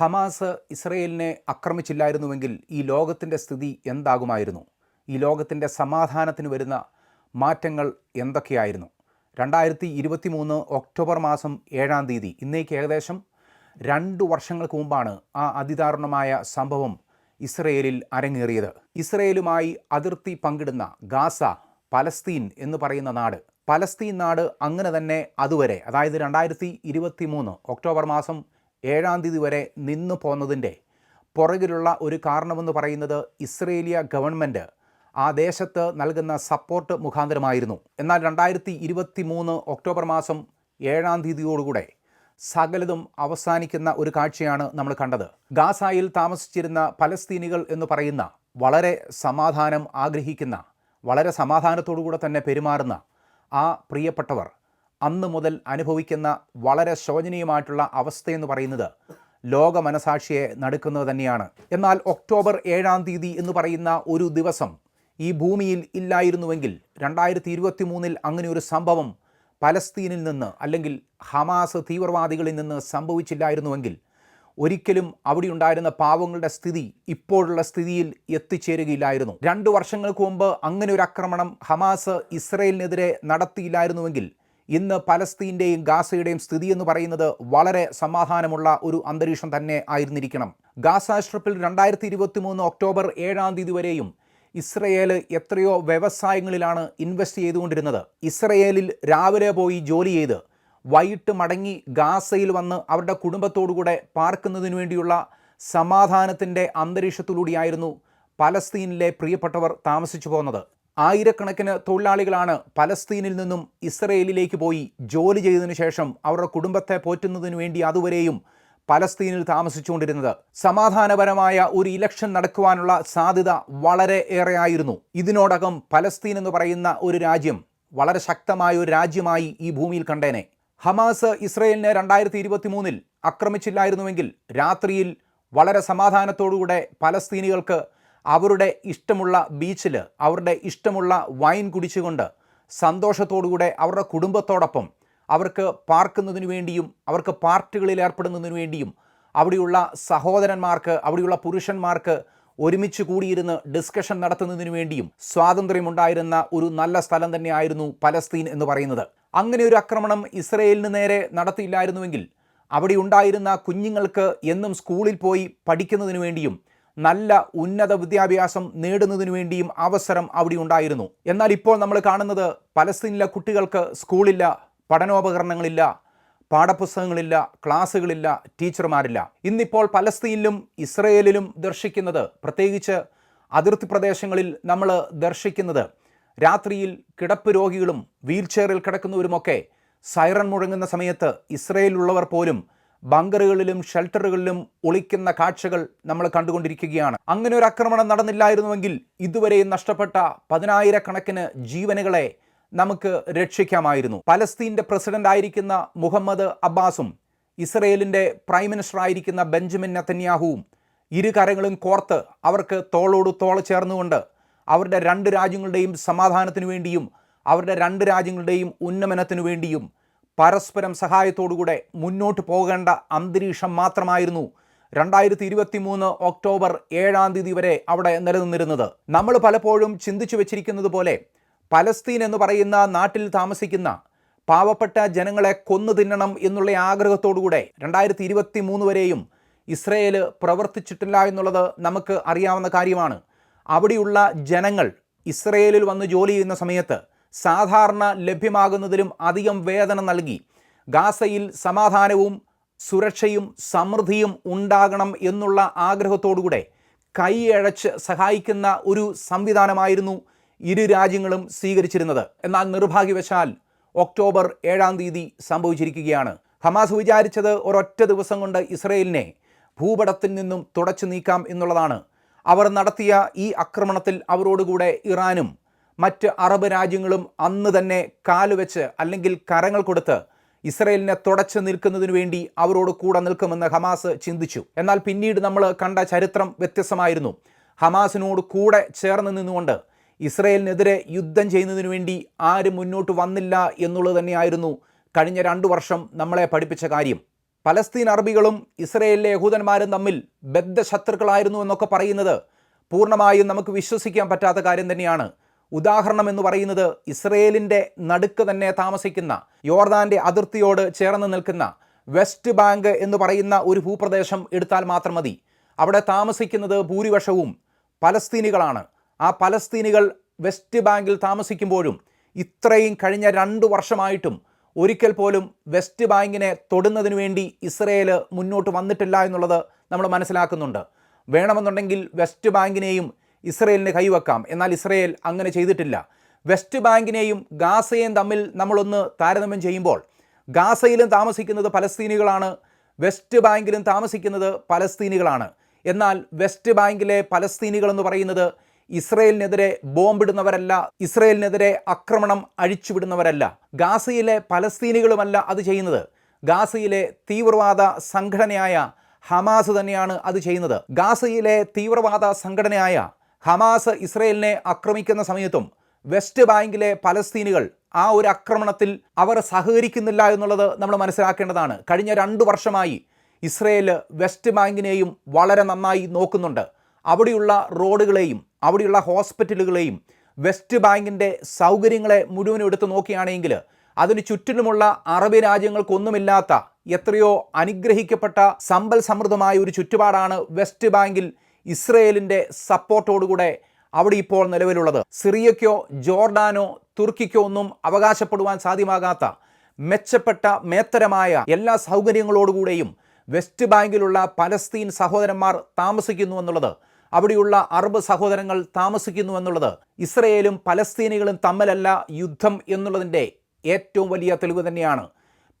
Hamas ഇസ്രയേലിനെ ആക്രമിച്ചില്ലായിരുന്നുവെങ്കിൽ ഈ ലോകത്തിന്റെ സ്ഥിതി എന്താകുമായിരുന്നു? ഈ ലോകത്തിന്റെ സമാധാനത്തിന് വരുന്ന മാറ്റങ്ങൾ എന്തൊക്കെയായിരുന്നു? രണ്ടായിരത്തി ഇരുപത്തി മൂന്ന് ഒക്ടോബർ മാസം ഏഴാം തീയതി ഇന്നേക്ക് ഏകദേശം രണ്ട് വർഷങ്ങൾക്ക് മുമ്പാണ് ആ അതിദാരുണമായ സംഭവം ഇസ്രയേലിൽ അരങ്ങേറിയത്. ഇസ്രയേലുമായി അതിർത്തി പങ്കിടുന്ന ഗാസ പലസ്തീൻ എന്ന് പറയുന്ന നാട്. പലസ്തീൻ നാട് അങ്ങനെ തന്നെ അതുവരെ അതായത് രണ്ടായിരത്തി ഇരുപത്തി മൂന്ന് ഒക്ടോബർ മാസം ഏഴാം തീയതി വരെ നിന്നു പോന്നതിന്റെ പുറകിലുള്ള ഒരു കാരണമെന്ന് പറയുന്നത് ഇസ്രേലിയ ഗവൺമെന്റ് ആ ദേശത്ത് നൽകുന്ന സപ്പോർട്ട് മുഖാന്തരമായിരുന്നു. എന്നാൽ രണ്ടായിരത്തി ഇരുപത്തി മൂന്ന് ഒക്ടോബർ മാസം ഏഴാം തീയതിയോടുകൂടെ സകലതും അവസാനിക്കുന്ന ഒരു കാഴ്ചയാണ് നമ്മൾ കണ്ടത്. ഗാസായിൽ താമസിച്ചിരുന്ന പലസ്തീനികൾ എന്ന് പറയുന്ന വളരെ സമാധാനം ആഗ്രഹിക്കുന്ന വളരെ സമാധാനത്തോടുകൂടെ തന്നെ പെരുമാറുന്ന ആ പ്രിയപ്പെട്ടവർ അന്ന് മുതൽ അനുഭവിക്കുന്ന വളരെ ശോചനീയമായിട്ടുള്ള അവസ്ഥയെന്ന് പറയുന്നത് ലോക മനസാക്ഷിയെ നടുക്കുന്നത് തന്നെയാണ്. എന്നാൽ ഒക്ടോബർ ഏഴാം തീയതി എന്ന് പറയുന്ന ഒരു ദിവസം ഈ ഭൂമിയിൽ ഇല്ലായിരുന്നുവെങ്കിൽ രണ്ടായിരത്തി ഇരുപത്തി മൂന്നിൽ അങ്ങനെ ഒരു സംഭവം പലസ്തീനിൽ നിന്ന് അല്ലെങ്കിൽ ഹമാസ് തീവ്രവാദികളിൽ നിന്ന് സംഭവിച്ചില്ലായിരുന്നുവെങ്കിൽ ഒരിക്കലും അവിടെ ഉണ്ടായിരുന്ന പാവങ്ങളുടെ സ്ഥിതി ഇപ്പോഴുള്ള സ്ഥിതിയിൽ എത്തിച്ചേരുകയില്ലായിരുന്നു. രണ്ട് വർഷങ്ങൾക്ക് മുമ്പ് അങ്ങനെ ഒരു ആക്രമണം ഹമാസ് ഇസ്രയേലിനെതിരെ നടത്തിയില്ലായിരുന്നുവെങ്കിൽ ഇന്ന് പലസ്തീന്റെയും ഗാസയുടെയും സ്ഥിതി എന്ന് പറയുന്നത് വളരെ സമാധാനമുള്ള ഒരു അന്തരീക്ഷം തന്നെ ആയിരുന്നിരിക്കണം. ഗാസ സ്ട്രിപ്പിൽ രണ്ടായിരത്തി ഇരുപത്തി മൂന്ന് ഒക്ടോബർ ഏഴാം തീയതി വരെയും ഇസ്രയേൽ എത്രയോ വ്യവസായങ്ങളിലാണ് ഇൻവെസ്റ്റ് ചെയ്തുകൊണ്ടിരുന്നത്. ഇസ്രയേലിൽ രാവിലെ പോയി ജോലി ചെയ്ത് വൈകിട്ട് മടങ്ങി ഗാസയിൽ വന്ന് അവരുടെ കുടുംബത്തോടുകൂടെ പാർക്കുന്നതിന് വേണ്ടിയുള്ള സമാധാനത്തിന്റെ അന്തരീക്ഷത്തിലൂടെയായിരുന്നു പലസ്തീനിലെ പ്രിയപ്പെട്ടവർ താമസിച്ചു പോകുന്നത് ആയിരക്കണക്കിന് തൊഴിലാളികളാണ് പലസ്തീനിൽ നിന്നും ഇസ്രയേലിലേക്ക് പോയി ജോലി ചെയ്തതിനു ശേഷം അവരുടെ കുടുംബത്തെ പോറ്റുന്നതിനു വേണ്ടി അതുവരെയും പലസ്തീനിൽ താമസിച്ചുകൊണ്ടിരുന്നത്. സമാധാനപരമായ ഒരു ഇലക്ഷൻ നടക്കുവാനുള്ള സാധ്യത വളരെ ഏറെയായിരുന്നു. ഇതിനോടകം പലസ്തീൻ എന്ന് പറയുന്ന ഒരു രാജ്യം വളരെ ശക്തമായ ഒരു രാജ്യമായി ഈ ഭൂമിയിൽ കണ്ടേനെ. ഹമാസ് ഇസ്രയേലിനെ രണ്ടായിരത്തി ഇരുപത്തി മൂന്നിൽ ആക്രമിച്ചില്ലായിരുന്നുവെങ്കിൽ രാത്രിയിൽ വളരെ സമാധാനത്തോടുകൂടെ പലസ്തീനികൾക്ക് അവരുടെ ഇഷ്ടമുള്ള ബീച്ചിൽ അവരുടെ ഇഷ്ടമുള്ള വൈൻ കുടിച്ചുകൊണ്ട് സന്തോഷത്തോടുകൂടെ അവരുടെ കുടുംബത്തോടൊപ്പം അവർക്ക് പാർക്കുന്നതിനു വേണ്ടിയും അവർക്ക് പാർട്ടികളിൽ ഏർപ്പെടുന്നതിനു വേണ്ടിയും അവിടെയുള്ള സഹോദരന്മാർക്ക് അവിടെയുള്ള പുരുഷന്മാർക്ക് ഒരുമിച്ച് കൂടിയിരുന്ന് ഡിസ്കഷൻ നടത്തുന്നതിനു വേണ്ടിയും സ്വാതന്ത്ര്യമുണ്ടായിരുന്ന ഒരു നല്ല സ്ഥലം തന്നെയായിരുന്നു പലസ്തീൻ എന്ന് പറയുന്നത്. അങ്ങനെ ഒരു ആക്രമണം ഇസ്രയേലിന് നേരെ നടത്തിയില്ലായിരുന്നുവെങ്കിൽ അവിടെ ഉണ്ടായിരുന്ന കുഞ്ഞുങ്ങൾക്ക് എന്നും സ്കൂളിൽ പോയി പഠിക്കുന്നതിനു വേണ്ടിയും നല്ല ഉന്നത വിദ്യാഭ്യാസം നേടുന്നതിനു വേണ്ടിയും അവസരം അവിടെ ഉണ്ടായിരുന്നു. എന്നാൽ ഇപ്പോൾ നമ്മൾ കാണുന്നത് പലസ്തീനിലെ കുട്ടികൾക്ക് സ്കൂളില്ല പഠനോപകരണങ്ങളില്ല പാഠപുസ്തകങ്ങളില്ല ക്ലാസ്സുകളില്ല ടീച്ചർമാരില്ല. ഇന്നിപ്പോൾ പലസ്തീനിലും ഇസ്രയേലിലും ദർശിക്കുന്നത് പ്രത്യേകിച്ച് അതിർത്തി പ്രദേശങ്ങളിൽ നമ്മൾ ദർശിക്കുന്നത് രാത്രിയിൽ കിടപ്പ് രോഗികളും വീൽ ചെയറിൽ കിടക്കുന്നവരുമൊക്കെ സൈറൺ മുഴങ്ങുന്ന സമയത്ത് ഇസ്രയേലുള്ളവർ പോലും ബങ്കറുകളിലും ഷെൽട്ടറുകളിലും ഒളിക്കുന്ന കാഴ്ചകൾ നമ്മൾ കണ്ടുകൊണ്ടിരിക്കുകയാണ്. അങ്ങനെ ഒരു ആക്രമണം നടന്നില്ലായിരുന്നുവെങ്കിൽ ഇതുവരെയും നഷ്ടപ്പെട്ട പതിനായിരക്കണക്കിന് ജീവനുകളെ നമുക്ക് രക്ഷിക്കാമായിരുന്നു. പലസ്തീന്റെ പ്രസിഡന്റ് ആയിരിക്കുന്ന മുഹമ്മദ് അബ്ബാസും ഇസ്രയേലിന്റെ പ്രൈം മിനിസ്റ്റർ ആയിരിക്കുന്ന ബെഞ്ചമിൻ നത്തന്യാഹുവും ഇരു കരങ്ങളും കോർത്ത് അവർക്ക് തോളോട് തോൾ ചേർന്നുകൊണ്ട് അവരുടെ രണ്ട് രാജ്യങ്ങളുടെയും സമാധാനത്തിനു വേണ്ടിയും അവരുടെ രണ്ട് രാജ്യങ്ങളുടെയും ഉന്നമനത്തിനു വേണ്ടിയും പരസ്പരം സഹായത്തോടുകൂടെ മുന്നോട്ട് പോകേണ്ട അന്തരീക്ഷം മാത്രമായിരുന്നു രണ്ടായിരത്തി ഇരുപത്തി മൂന്ന് ഒക്ടോബർ ഏഴാം തീയതി വരെ അവിടെ നിലനിന്നിരുന്നത്. നമ്മൾ പലപ്പോഴും ചിന്തിച്ചു വെച്ചിരിക്കുന്നത് പോലെ പലസ്തീൻ എന്ന് പറയുന്ന നാട്ടിൽ താമസിക്കുന്ന പാവപ്പെട്ട ജനങ്ങളെ കൊന്നു തിന്നണം എന്നുള്ള ആഗ്രഹത്തോടുകൂടെ രണ്ടായിരത്തി ഇരുപത്തി മൂന്ന് വരെയും ഇസ്രയേൽ പ്രവർത്തിച്ചിട്ടില്ല എന്നുള്ളത് നമുക്ക് അറിയാവുന്ന കാര്യമാണ്. അവിടെയുള്ള ജനങ്ങൾ ഇസ്രയേലിൽ വന്ന് ജോലി ചെയ്യുന്ന സമയത്ത് സാധാരണ ലഭ്യമാകുന്നതിലും അധികം വേദന നൽകി. ഗാസയിൽ സമാധാനവും സുരക്ഷയും സമൃദ്ധിയും ഉണ്ടാകണം എന്നുള്ള ആഗ്രഹത്തോടുകൂടെ കൈയഴച്ച് സഹായിക്കുന്ന ഒരു സംവിധാനമായിരുന്നു ഇരു രാജ്യങ്ങളും സ്വീകരിച്ചിരുന്നത്. എന്നാൽ നിർഭാഗ്യവശാൽ ഒക്ടോബർ ഏഴാം തീയതി സംഭവിച്ചിരിക്കുകയാണ്. ഹമാസ് വിചാരിച്ചത് ഒരൊറ്റ ദിവസം കൊണ്ട് ഇസ്രയേലിനെ ഭൂപടത്തിൽ നിന്നും തുടച്ചു നീക്കാം എന്നുള്ളതാണ്. അവർ നടത്തിയ ഈ ആക്രമണത്തിൽ അവരോടുകൂടെ ഇറാനും മറ്റ് അറബ് രാജ്യങ്ങളും അന്ന് തന്നെ കാലുവെച്ച് അല്ലെങ്കിൽ കരങ്ങൾ കൊടുത്ത് ഇസ്രയേലിനെ തുടച്ചു നിൽക്കുന്നതിനു വേണ്ടി അവരോട് കൂടെ നിൽക്കുമെന്ന് ഹമാസ് ചിന്തിച്ചു. എന്നാൽ പിന്നീട് നമ്മൾ കണ്ട ചരിത്രം വ്യത്യസ്തമായിരുന്നു. ഹമാസിനോട് കൂടെ ചേർന്ന് നിന്നുകൊണ്ട് ഇസ്രയേലിനെതിരെ യുദ്ധം ചെയ്യുന്നതിനു വേണ്ടി ആരും മുന്നോട്ട് വന്നില്ല എന്നുള്ളത് തന്നെയായിരുന്നു കഴിഞ്ഞ രണ്ടു വർഷം നമ്മളെ പഠിപ്പിച്ച കാര്യം. പലസ്തീൻ അറബികളും ഇസ്രയേലിലെ യഹൂദന്മാരും തമ്മിൽ ബദ്ധശത്രുക്കളായിരുന്നു എന്നൊക്കെ പറയുന്നത് പൂർണമായും നമുക്ക് വിശ്വസിക്കാൻ പറ്റാത്ത കാര്യം തന്നെയാണ്. ഉദാഹരണം എന്ന് പറയുന്നത് ഇസ്രയേലിന്റെ നടുക്ക് തന്നെ താമസിക്കുന്ന യോർദാന്റെ അതിർത്തിയോട് ചേർന്ന് നിൽക്കുന്ന വെസ്റ്റ് ബാങ്ക് എന്ന് പറയുന്ന ഒരു ഭൂപ്രദേശം എടുത്താൽ മാത്രം മതി. അവിടെ താമസിക്കുന്നത് ഭൂരിപക്ഷവും പലസ്തീനികളാണ്. ആ പലസ്തീനികൾ വെസ്റ്റ് ബാങ്കിൽ താമസിക്കുമ്പോഴും ഇത്രയും കഴിഞ്ഞ രണ്ട് വർഷമായിട്ടും ഒരിക്കൽ പോലും വെസ്റ്റ് ബാങ്കിനെ തൊടുന്നതിന് വേണ്ടി ഇസ്രയേൽ മുന്നോട്ട് വന്നിട്ടില്ല എന്നുള്ളത് നമ്മൾ മനസ്സിലാക്കുന്നുണ്ട്. വേണമെന്നുണ്ടെങ്കിൽ വെസ്റ്റ് ബാങ്കിനെയും ഇസ്രയേലിന് കൈവക്കാം. എന്നാൽ ഇസ്രയേൽ അങ്ങനെ ചെയ്തിട്ടില്ല. വെസ്റ്റ് ബാങ്കിനെയും ഗാസയെയും തമ്മിൽ നമ്മളൊന്ന് താരതമ്യം ചെയ്യുമ്പോൾ ഗാസയിലും താമസിക്കുന്നത് പലസ്തീനികളാണ് വെസ്റ്റ് ബാങ്കിലും താമസിക്കുന്നത് പലസ്തീനികളാണ്. എന്നാൽ വെസ്റ്റ് ബാങ്കിലെ പലസ്തീനികൾ എന്ന് പറയുന്നത് ഇസ്രയേലിനെതിരെ ബോംബിടുന്നവരല്ല ഇസ്രയേലിനെതിരെ ആക്രമണം അഴിച്ചുവിടുന്നവരല്ല. ഗാസയിലെ പലസ്തീനികളുമല്ല അത് ചെയ്യുന്നത്. ഗാസയിലെ തീവ്രവാദ സംഘടനയായ ഹമാസ് തന്നെയാണ് അത് ചെയ്യുന്നത്. ഗാസയിലെ തീവ്രവാദ സംഘടനയായ ഹമാസ് ഇസ്രയേലിനെ ആക്രമിക്കുന്ന സമയത്തും വെസ്റ്റ് ബാങ്കിലെ പലസ്തീനുകൾ ആ ഒരു ആക്രമണത്തിൽ അവർ സഹകരിക്കുന്നില്ല എന്നുള്ളത് നമ്മൾ മനസ്സിലാക്കേണ്ടതാണ്. കഴിഞ്ഞ രണ്ട് വർഷമായി ഇസ്രയേൽ വെസ്റ്റ് ബാങ്കിനെയും വളരെ നന്നായി നോക്കുന്നുണ്ട്. അവിടെയുള്ള റോഡുകളെയും അവിടെയുള്ള ഹോസ്പിറ്റലുകളെയും വെസ്റ്റ് ബാങ്കിന്റെ സൗകര്യങ്ങളെ മുഴുവനും എടുത്ത് നോക്കുകയാണെങ്കിൽ അതിന് ചുറ്റിലുമുള്ള അറബ് രാജ്യങ്ങൾക്കൊന്നുമില്ലാത്ത എത്രയോ അനുഗ്രഹിക്കപ്പെട്ട സമ്പൽ സമൃദ്ധമായ ഒരു ചുറ്റുപാടാണ് വെസ്റ്റ് ബാങ്കിൽ ഇസ്രയേലിന്റെ സപ്പോർട്ടോടുകൂടെ അവിടെ ഇപ്പോൾ നിലവിലുള്ളത്. സിറിയയ്ക്കോ ജോർഡാനോ തുർക്കിക്കോ ഒന്നും അവകാശപ്പെടുവാൻ സാധ്യമാകാത്ത മെച്ചപ്പെട്ട മേത്തരമായ എല്ലാ സൗകര്യങ്ങളോടുകൂടെയും വെസ്റ്റ് ബാങ്കിലുള്ള പലസ്തീൻ സഹോദരന്മാർ താമസിക്കുന്നു എന്നുള്ളത് അവിടെയുള്ള അറബ് സഹോദരങ്ങൾ താമസിക്കുന്നു എന്നുള്ളത് ഇസ്രയേലും പലസ്തീനികളും തമ്മിലല്ല യുദ്ധം എന്നുള്ളതിന്റെ ഏറ്റവും വലിയ തെളിവ് തന്നെയാണ്.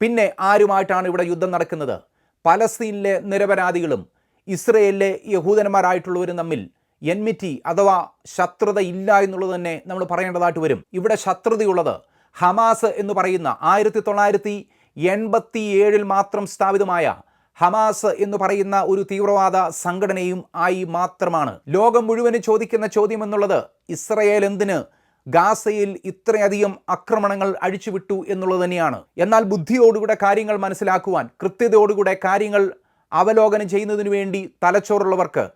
പിന്നെ ആരുമായിട്ടാണ് ഇവിടെ യുദ്ധം നടക്കുന്നത്? പലസ്തീനിലെ നിരപരാധികളും ഇസ്രയേലിലെ യഹൂദന്മാരായിട്ടുള്ളവരും തമ്മിൽ എൻമിറ്റി അഥവാ ശത്രുത ഇല്ല എന്നുള്ളത് തന്നെ നമ്മൾ പറയേണ്ടതായിട്ട് വരും. ഇവിടെ ശത്രുതയുള്ളത് ഹമാസ് എന്ന് പറയുന്ന ആയിരത്തി തൊള്ളായിരത്തി എൺപത്തി ഏഴിൽ മാത്രം സ്ഥാപിതമായ ഹമാസ് എന്ന് പറയുന്ന ഒരു തീവ്രവാദ സംഘടനയും ആയി മാത്രമാണ്. ലോകം മുഴുവൻ ചോദിക്കുന്ന ചോദ്യം എന്നുള്ളത് ഇസ്രയേൽ എന്തിന് ഗാസയിൽ ഇത്രയധികം ആക്രമണങ്ങൾ അഴിച്ചുവിട്ടു എന്നുള്ളത് തന്നെയാണ്. എന്നാൽ ബുദ്ധിയോടുകൂടെ കാര്യങ്ങൾ മനസ്സിലാക്കുവാൻ കൃത്യതയോടുകൂടെ കാര്യങ്ങൾ അവലോകനം ചെയ്യുന്നതിന് വേണ്ടി തലച്ചോറുള്ളവർക്ക്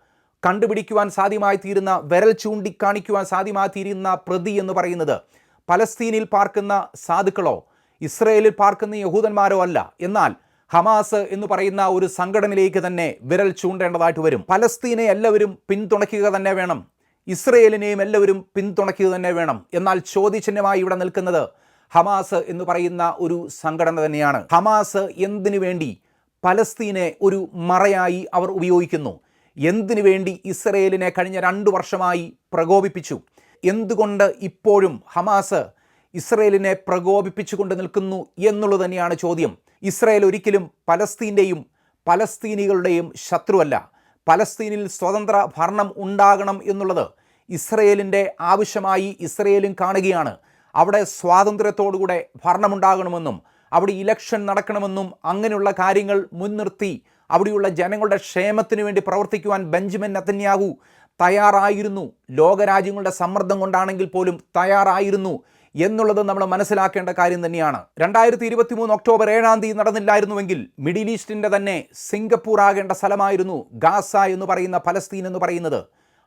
കണ്ടുപിടിക്കുവാൻ സാധ്യമായി തീരുന്ന വിരൽ ചൂണ്ടിക്കാണിക്കുവാൻ സാധ്യമായി തീരുന്ന പ്രതി എന്ന് പറയുന്നത് പലസ്തീനിൽ പാർക്കുന്ന സാധുക്കളോ ഇസ്രയേലിൽ പാർക്കുന്ന യഹൂദന്മാരോ അല്ല. എന്നാൽ ഹമാസ് എന്ന് പറയുന്ന ഒരു സംഘടനയിലേക്ക് തന്നെ വിരൽ ചൂണ്ടേണ്ടതായിട്ട് വരും. പലസ്തീനെ എല്ലാവരും പിന്തുണയ്ക്കുക തന്നെ വേണം. ഇസ്രയേലിനെയും എല്ലാവരും പിന്തുണയ്ക്കുക തന്നെ വേണം. എന്നാൽ ചോദ്യചിഹ്നമായി ഇവിടെ നിൽക്കുന്നത് ഹമാസ് എന്ന് പറയുന്ന ഒരു സംഘടന തന്നെയാണ്. ഹമാസ് എന്തിനു വേണ്ടി പലസ്തീനെ ഒരു മറയായി അവർ ഉപയോഗിക്കുന്നു. എന്തിനു വേണ്ടി ഇസ്രയേലിനെ കഴിഞ്ഞ രണ്ട് വർഷമായി പ്രകോപിപ്പിച്ചു? എന്തുകൊണ്ട് ഇപ്പോഴും ഹമാസ് ഇസ്രയേലിനെ പ്രകോപിപ്പിച്ചുകൊണ്ട് നിൽക്കുന്നു എന്നുള്ളത് തന്നെയാണ് ചോദ്യം. ഇസ്രയേൽ ഒരിക്കലും പലസ്തീന്റെയും പലസ്തീനികളുടെയും ശത്രുവല്ല. പലസ്തീനിൽ സ്വതന്ത്ര ഭരണം ഉണ്ടാകണം എന്നുള്ളത് ഇസ്രയേലിന്റെ ആവശ്യമായി ഇസ്രയേലും കാണുകയാണ്. അവിടെ സ്വാതന്ത്ര്യത്തോടുകൂടെ ഭരണമുണ്ടാകണമെന്നും അവിടെ ഇലക്ഷൻ നടക്കണമെന്നും അങ്ങനെയുള്ള കാര്യങ്ങൾ മുൻനിർത്തി അവിടെയുള്ള ജനങ്ങളുടെ ക്ഷേമത്തിന് വേണ്ടി പ്രവർത്തിക്കുവാൻ ബെഞ്ചമിൻ നത്തന്യാഹു തയ്യാറായിരുന്നു. ലോകരാജ്യങ്ങളുടെ സമ്മർദ്ദം കൊണ്ടാണെങ്കിൽ പോലും തയ്യാറായിരുന്നു എന്നുള്ളത് നമ്മൾ മനസ്സിലാക്കേണ്ട കാര്യം തന്നെയാണ്. രണ്ടായിരത്തി ഇരുപത്തി മൂന്ന് ഒക്ടോബർ ഏഴാം തീയതി നടന്നില്ലായിരുന്നുവെങ്കിൽ മിഡിൽ ഈസ്റ്റിന്റെ തന്നെ സിംഗപ്പൂർ ആകേണ്ട സ്ഥലമായിരുന്നു ഗാസ എന്ന് പറയുന്ന ഫലസ്തീൻ എന്ന് പറയുന്നത്.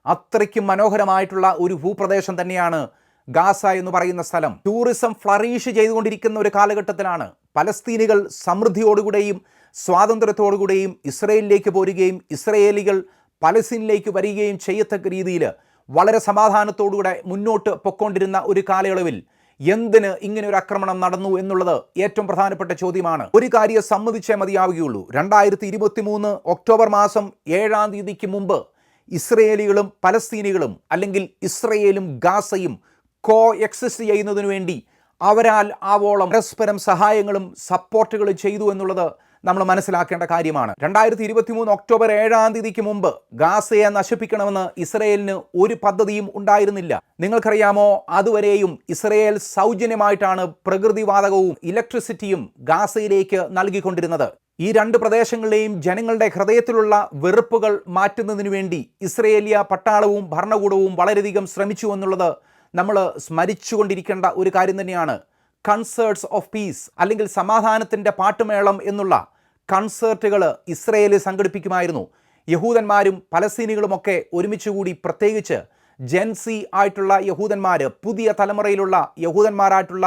അത്രയ്ക്കും മനോഹരമായിട്ടുള്ള ഒരു ഭൂപ്രദേശം തന്നെയാണ് ഗാസ എന്ന് പറയുന്ന സ്ഥലം ടൂറിസം ഫ്ലറീഷ് ചെയ്തുകൊണ്ടിരിക്കുന്ന ഒരു കാലഘട്ടത്തിലാണ്. പലസ്തീനികൾ സമൃദ്ധിയോടുകൂടെയും സ്വാതന്ത്ര്യത്തോടുകൂടെയും ഇസ്രയേലിലേക്ക് പോരുകയും ഇസ്രയേലികൾ പലസ്തീനിലേക്ക് വരികയും ചെയ്യത്തക്ക രീതിയിൽ വളരെ സമാധാനത്തോടുകൂടെ മുന്നോട്ട് പൊക്കൊണ്ടിരുന്ന ഒരു കാലയളവിൽ എന്തിന് ഇങ്ങനെ ഒരു ആക്രമണം നടന്നു എന്നുള്ളത് ഏറ്റവും പ്രധാനപ്പെട്ട ചോദ്യമാണ്. ഒരു കാര്യം സമ്മതിച്ചേ മതിയാവുകയുള്ളൂ. രണ്ടായിരത്തി ഇരുപത്തി മൂന്ന് ഒക്ടോബർ മാസം ഏഴാം തീയതിക്ക് മുമ്പ് ഇസ്രയേലികളും പലസ്തീനികളും അല്ലെങ്കിൽ ഇസ്രയേലും ഗാസയും കോ എക്സിസ്റ്റ് ചെയ്യുന്നതിനു വേണ്ടി അവരാൽ ആവോളം പരസ്പരം സഹായങ്ങളും സപ്പോർട്ടുകളും ചെയ്തു എന്നുള്ളത് നമ്മൾ മനസ്സിലാക്കേണ്ട കാര്യമാണ്. രണ്ടായിരത്തി ഇരുപത്തി മൂന്ന് ഒക്ടോബർ ഏഴാം തീയതിക്ക് മുമ്പ് ഗാസയെ നശിപ്പിക്കണമെന്ന് ഇസ്രയേലിന് ഒരു പദ്ധതിയും ഉണ്ടായിരുന്നില്ല. നിങ്ങൾക്കറിയാമോ? അതുവരെയും ഇസ്രയേൽ സൗജന്യമായിട്ടാണ് പ്രകൃതിവാതകവും ഇലക്ട്രിസിറ്റിയും ഗാസയിലേക്ക് നൽകിക്കൊണ്ടിരുന്നത്. ഈ രണ്ട് പ്രദേശങ്ങളിലെയും ജനങ്ങളുടെ ഹൃദയത്തിലുള്ള വെറുപ്പുകൾ മാറ്റുന്നതിനു വേണ്ടി ഇസ്രയേലിയ പട്ടാളവും ഭരണകൂടവും വളരെയധികം ശ്രമിച്ചു എന്നുള്ളത് നമ്മൾ സ്മരിച്ചുകൊണ്ടിരിക്കേണ്ട ഒരു കാര്യം തന്നെയാണ്. കൺസേർട്സ് ഓഫ് പീസ് അല്ലെങ്കിൽ സമാധാനത്തിന്റെ പാട്ടുമേളം എന്നുള്ള കൺസേർട്ടുകൾ ഇസ്രയേലിൽ സംഘടിപ്പിക്കുമായിരുന്നു. യഹൂദന്മാരും പലസ്തീനികളുമൊക്കെ ഒരുമിച്ച് കൂടി പ്രത്യേകിച്ച് ജെൻസി ആയിട്ടുള്ള യഹൂദന്മാർ പുതിയ തലമുറയിലുള്ള യഹൂദന്മാരായിട്ടുള്ള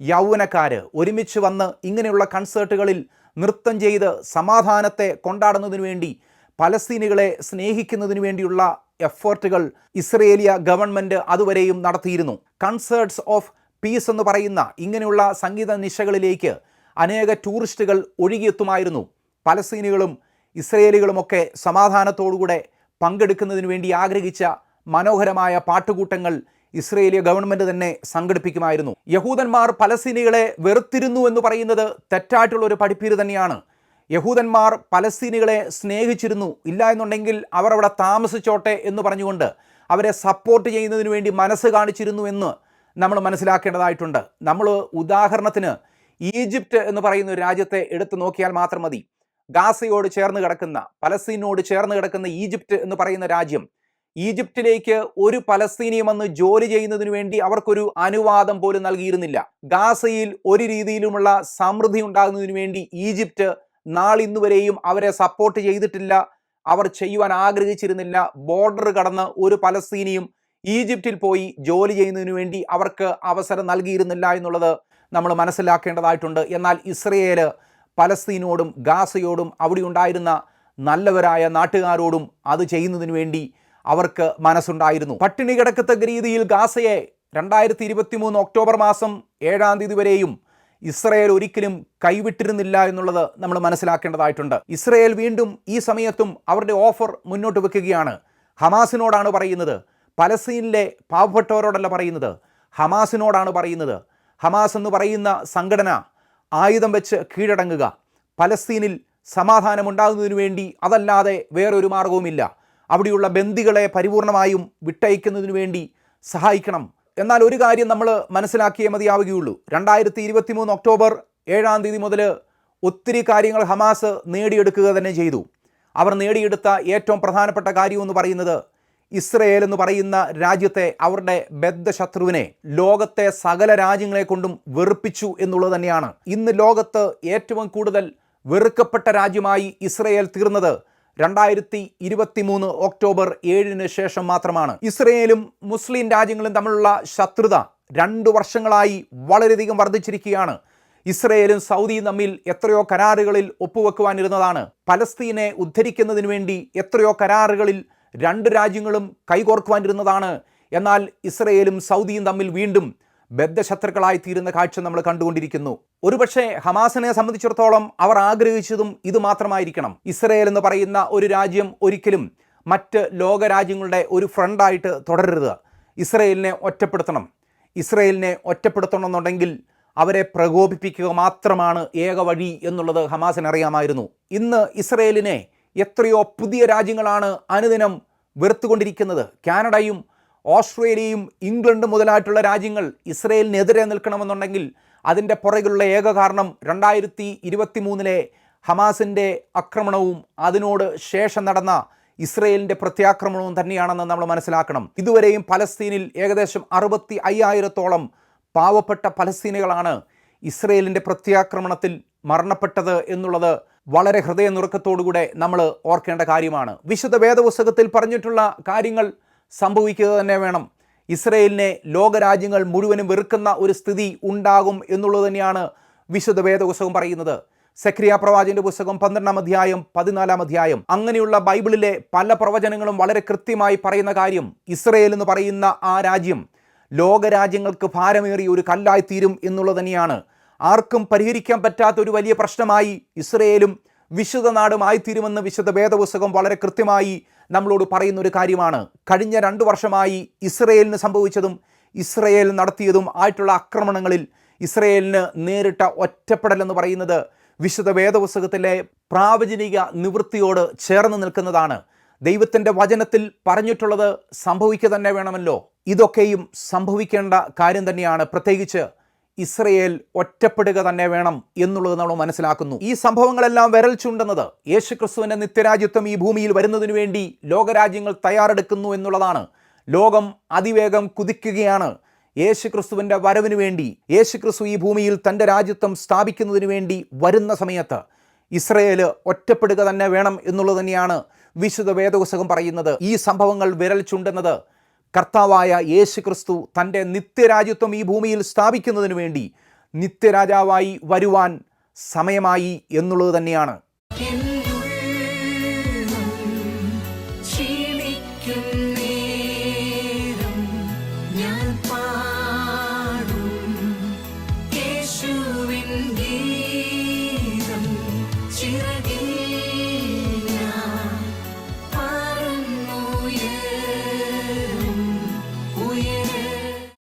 യൗവനക്കാർ ഒരുമിച്ച് വന്ന് ഇങ്ങനെയുള്ള കൺസേർട്ടുകളിൽ നൃത്തം ചെയ്ത് സമാധാനത്തെ കൊണ്ടാടുന്നതിനു വേണ്ടി പലസ്തീനികളെ സ്നേഹിക്കുന്നതിനു വേണ്ടിയുള്ള എഫേർട്ടുകൾ ഇസ്രയേലിയ ഗവൺമെന്റ് അതുവരെയും നടത്തിയിരുന്നു. കൺസേർട്സ് ഓഫ് പീസ് എന്ന് പറയുന്ന ഇങ്ങനെയുള്ള സംഗീത നിശകളിലേക്ക് അനേക ടൂറിസ്റ്റുകൾ ഒഴുകിയെത്തുമായിരുന്നു. പലസ്തീനികളും ഇസ്രയേലികളുമൊക്കെ സമാധാനത്തോടുകൂടെ പങ്കെടുക്കുന്നതിന് വേണ്ടി ആഗ്രഹിച്ച മനോഹരമായ പാട്ടുകൂട്ടങ്ങൾ ഇസ്രയേലിയ ഗവൺമെന്റ് തന്നെ സംഘടിപ്പിക്കുമായിരുന്നു. യഹൂദന്മാർ പലസ്തീനികളെ വെറുത്തിരുന്നു എന്ന് പറയുന്നത് തെറ്റായിട്ടുള്ള ഒരു പഠിപ്പീര് തന്നെയാണ്. യഹൂദന്മാർ പലസ്തീനികളെ സ്നേഹിച്ചിരുന്നു. ഇല്ല എന്നുണ്ടെങ്കിൽ അവർ അവിടെ താമസിച്ചോട്ടെ എന്ന് പറഞ്ഞുകൊണ്ട് അവരെ സപ്പോർട്ട് ചെയ്യുന്നതിന് വേണ്ടി മനസ്സ് കാണിച്ചിരുന്നു എന്ന് നമ്മൾ മനസ്സിലാക്കേണ്ടതായിട്ടുണ്ട്. നമ്മൾ ഉദാഹരണത്തിന് ഈജിപ്റ്റ് എന്ന് പറയുന്ന ഒരു രാജ്യത്തെ എടുത്തു നോക്കിയാൽ മാത്രം മതി. ഗാസയോട് ചേർന്ന് കിടക്കുന്ന പലസ്തീനോട് ചേർന്ന് കിടക്കുന്ന ഈജിപ്റ്റ് എന്ന് പറയുന്ന രാജ്യം ഈജിപ്റ്റിലേക്ക് ഒരു പലസ്തീനിയം വന്ന് ജോലി ചെയ്യുന്നതിന് വേണ്ടി അവർക്കൊരു അനുവാദം പോലും നൽകിയിരുന്നില്ല. ഗാസയിൽ ഒരു രീതിയിലുമുള്ള സമൃദ്ധി ഉണ്ടാകുന്നതിന് വേണ്ടി ഈജിപ്റ്റ് നാളിന്നുവരെയും അവരെ സപ്പോർട്ട് ചെയ്തിട്ടില്ല. അവർ ചെയ്യുവാൻ ആഗ്രഹിച്ചിരുന്നില്ല. ബോർഡർ കടന്ന് ഒരു പലസ്തീനിയും ഈജിപ്തിൽ പോയി ജോലി ചെയ്യുന്നതിന് വേണ്ടി അവർക്ക് അവസരം നൽകിയിരുന്നില്ല എന്നുള്ളത് നമ്മൾ മനസ്സിലാക്കേണ്ടതായിട്ടുണ്ട്. എന്നാൽ ഇസ്രയേൽ പലസ്തീനോടും ഗാസയോടും അവിടെ ഉണ്ടായിരുന്ന നല്ലവരായ നാട്ടുകാരോടും അത് ചെയ്യുന്നതിന് വേണ്ടി അവർക്ക് മനസ്സുണ്ടായിരുന്നു. പട്ടിണി കിടക്കത്തക്ക രീതിയിൽ ഗാസയെ രണ്ടായിരത്തി ഇരുപത്തി മൂന്ന് ഒക്ടോബർ മാസം ഏഴാം തീയതി വരെയും ഇസ്രയേൽ ഒരിക്കലും കൈവിട്ടിരുന്നില്ല എന്നുള്ളത് നമ്മൾ മനസ്സിലാക്കേണ്ടതായിട്ടുണ്ട്. ഇസ്രയേൽ വീണ്ടും ഈ സമയത്തും അവരുടെ ഓഫർ മുന്നോട്ട് വെക്കുകയാണ്. ഹമാസിനോടാണ് പറയുന്നത്. പലസ്തീനിലെ പാവപ്പെട്ടവരോടല്ല പറയുന്നത്. ഹമാസിനോടാണ് പറയുന്നത്. ഹമാസ് എന്ന് പറയുന്ന സംഘടന ആയുധം വെച്ച് കീഴടങ്ങുക. പലസ്തീനിൽ സമാധാനമുണ്ടാകുന്നതിനു വേണ്ടി അതല്ലാതെ വേറൊരു മാർഗവുമില്ല. അവിടെയുള്ള ബന്ദികളെ പരിപൂർണമായും വിട്ടയക്കുന്നതിനു വേണ്ടി സഹായിക്കണം. എന്നാൽ ഒരു കാര്യം നമ്മൾ മനസ്സിലാക്കിയേ മതിയാവുകയുള്ളൂ. രണ്ടായിരത്തി ഇരുപത്തി മൂന്ന് ഒക്ടോബർ ഏഴാം തീയതി മുതൽ ഒത്തിരി കാര്യങ്ങൾ ഹമാസ് നേടിയെടുക്കുക തന്നെ ചെയ്തു. അവർ നേടിയെടുത്ത ഏറ്റവും പ്രധാനപ്പെട്ട കാര്യമെന്ന് പറയുന്നത് ഇസ്രയേൽ എന്ന് പറയുന്ന രാജ്യത്തെ അവരുടെ ബദ്ധശത്രുവിനെ ലോകത്തെ സകല രാജ്യങ്ങളെ കൊണ്ടും വെറുപ്പിച്ചു എന്നുള്ളത് തന്നെയാണ്. ഇന്ന് ലോകത്ത് ഏറ്റവും കൂടുതൽ വെറുക്കപ്പെട്ട രാജ്യമായി ഇസ്രയേൽ തീർന്നത് രണ്ടായിരത്തി ഇരുപത്തി മൂന്ന് ഒക്ടോബർ ഏഴിന് ശേഷം മാത്രമാണ് ഇസ്രയേലും മുസ്ലിം രാജ്യങ്ങളും തമ്മിലുള്ള ശത്രുത രണ്ട് വർഷങ്ങളായി വളരെയധികം വർദ്ധിച്ചിരിക്കുകയാണ്. ഇസ്രയേലും സൗദിയും തമ്മിൽ എത്രയോ കരാറുകളിൽ ഒപ്പുവെക്കുവാനിരുന്നതാണ്. പലസ്തീനെ ഉദ്ധരിക്കുന്നതിന് വേണ്ടി എത്രയോ കരാറുകളിൽ രണ്ട് രാജ്യങ്ങളും കൈകോർക്കുവാനിരുന്നതാണ്. എന്നാൽ ഇസ്രയേലും സൗദിയും തമ്മിൽ വീണ്ടും ബദ്ധശത്രുക്കളായി തീരുന്ന കാഴ്ച നമ്മൾ കണ്ടുകൊണ്ടിരിക്കുന്നു. ഒരുപക്ഷെ ഹമാസിനെ സംബന്ധിച്ചിടത്തോളം അവർ ആഗ്രഹിച്ചതും ഇത് മാത്രമായിരിക്കണം. ഇസ്രയേൽ എന്ന് പറയുന്ന ഒരു രാജ്യം ഒരിക്കലും മറ്റ് ലോകരാജ്യങ്ങളുടെ ഒരു ഫ്രണ്ടായിട്ട് തുടരരുത്. ഇസ്രയേലിനെ ഒറ്റപ്പെടുത്തണം. ഇസ്രയേലിനെ ഒറ്റപ്പെടുത്തണമെന്നുണ്ടെങ്കിൽ അവരെ പ്രകോപിപ്പിക്കുക മാത്രമാണ് ഏക വഴി എന്നുള്ളത് ഹമാസിന് അറിയാമായിരുന്നു. ഇന്ന് ഇസ്രയേലിനെ എത്രയോ പുതിയ രാജ്യങ്ങളാണ് അനുദിനം വെറുത്തുകൊണ്ടിരിക്കുന്നത്. കാനഡയും ഓസ്ട്രേലിയയും ഇംഗ്ലണ്ടും മുതലായിട്ടുള്ള രാജ്യങ്ങൾ ഇസ്രയേലിനെതിരെ നിൽക്കണമെന്നുണ്ടെങ്കിൽ അതിന്റെ പുറകിലുള്ള ഏക കാരണം രണ്ടായിരത്തി ഇരുപത്തി മൂന്നിലെ ഹമാസിന്റെ ആക്രമണവും അതിനോട് ശേഷം നടന്ന ഇസ്രയേലിന്റെ പ്രത്യാക്രമണവും തന്നെയാണെന്ന് നമ്മൾ മനസ്സിലാക്കണം. ഇതുവരെയും പലസ്തീനിൽ ഏകദേശം അറുപത്തി അയ്യായിരത്തോളം പാവപ്പെട്ട പലസ്തീനുകളാണ് ഇസ്രയേലിന്റെ പ്രത്യാക്രമണത്തിൽ മരണപ്പെട്ടത് എന്നുള്ളത് വളരെ ഹൃദയ നുറുക്കത്തോടുകൂടെ നമ്മൾ ഓർക്കേണ്ട കാര്യമാണ്. വിശുദ്ധ വേദപുസ്തകത്തിൽ പറഞ്ഞിട്ടുള്ള കാര്യങ്ങൾ സംഭവിക്കുക തന്നെ വേണം. ഇസ്രയേലിനെ ലോകരാജ്യങ്ങൾ മുഴുവനും വെറുക്കുന്ന ഒരു സ്ഥിതി ഉണ്ടാകും എന്നുള്ളത് തന്നെയാണ് വിശുദ്ധ വേദപുസ്തകം പറയുന്നത്. സെക്രിയ പ്രവാചന്റെ പുസ്തകം പന്ത്രണ്ടാം അധ്യായം പതിനാലാം അധ്യായം. അങ്ങനെയുള്ള ബൈബിളിലെ പല പ്രവചനങ്ങളും വളരെ കൃത്യമായി പറയുന്ന കാര്യം ഇസ്രയേൽ എന്ന് പറയുന്ന ആ രാജ്യം ലോകരാജ്യങ്ങൾക്ക് ഭാരമേറിയ ഒരു കല്ലായി തീരും എന്നുള്ളത് തന്നെയാണ്. ആർക്കും പരിഹരിക്കാൻ പറ്റാത്ത ഒരു വലിയ പ്രശ്നമായി ഇസ്രയേലും വിശുദ്ധ നാടുമായിത്തീരുമെന്ന് വിശുദ്ധ വേദപുസ്തകം വളരെ കൃത്യമായി നമ്മളോട് പറയുന്ന ഒരു കാര്യമാണ്. കഴിഞ്ഞ രണ്ട് വർഷമായി ഇസ്രയേലിന് സംഭവിച്ചതും ഇസ്രയേൽ നടത്തിയതും ആയിട്ടുള്ള ആക്രമണങ്ങളിൽ ഇസ്രയേലിന് നേരിട്ട ഒറ്റപ്പെടൽ എന്ന് പറയുന്നത് വിശുദ്ധ വേദപുസ്തകത്തിലെ പ്രാവചനിക നിവൃത്തിയോട് ചേർന്ന് നിൽക്കുന്നതാണ്. ദൈവത്തിന്റെ വചനത്തിൽ പറഞ്ഞിട്ടുള്ളത് സംഭവിക്കുക തന്നെ വേണമല്ലോ. ഇതൊക്കെയും സംഭവിക്കേണ്ട കാര്യം തന്നെയാണ്. പ്രത്യേകിച്ച് ഇസ്രയേൽ ഒറ്റപ്പെടുക തന്നെ വേണം എന്നുള്ളത് നമ്മൾ മനസ്സിലാക്കുന്നു. ഈ സംഭവങ്ങളെല്ലാം വിരൽ ചൂണ്ടുന്നത് യേശുക്രിസ്തുവിന്റെ നിത്യരാജ്യത്വം ഈ ഭൂമിയിൽ വരുന്നതിനു വേണ്ടി ലോകരാജ്യങ്ങൾ തയ്യാറെടുക്കുന്നു എന്നുള്ളതാണ്. ലോകം അതിവേഗം കുതിക്കുകയാണ്. യേശുക്രിസ്തുവിന്റെ വരവിന് വേണ്ടി യേശുക്രിസ്തു ഈ ഭൂമിയിൽ തന്റെ രാജ്യത്വം സ്ഥാപിക്കുന്നതിനു വേണ്ടി വരുന്ന സമയത്ത് ഇസ്രയേൽ ഒറ്റപ്പെടുക തന്നെ വേണം എന്നുള്ളത് തന്നെയാണ് വിശുദ്ധ വേദപുസ്തകം പറയുന്നത്. ഈ സംഭവങ്ങൾ വിരൽ ചുണ്ടുന്നത് കർത്താവായ യേശു ക്രിസ്തു തന്റെ നിത്യരാജ്യത്വം ഈ ഭൂമിയിൽ സ്ഥാപിക്കുന്നതിന് വേണ്ടി നിത്യരാജാവായി വരുവാൻ സമയമായി എന്നുള്ളത് തന്നെയാണ്.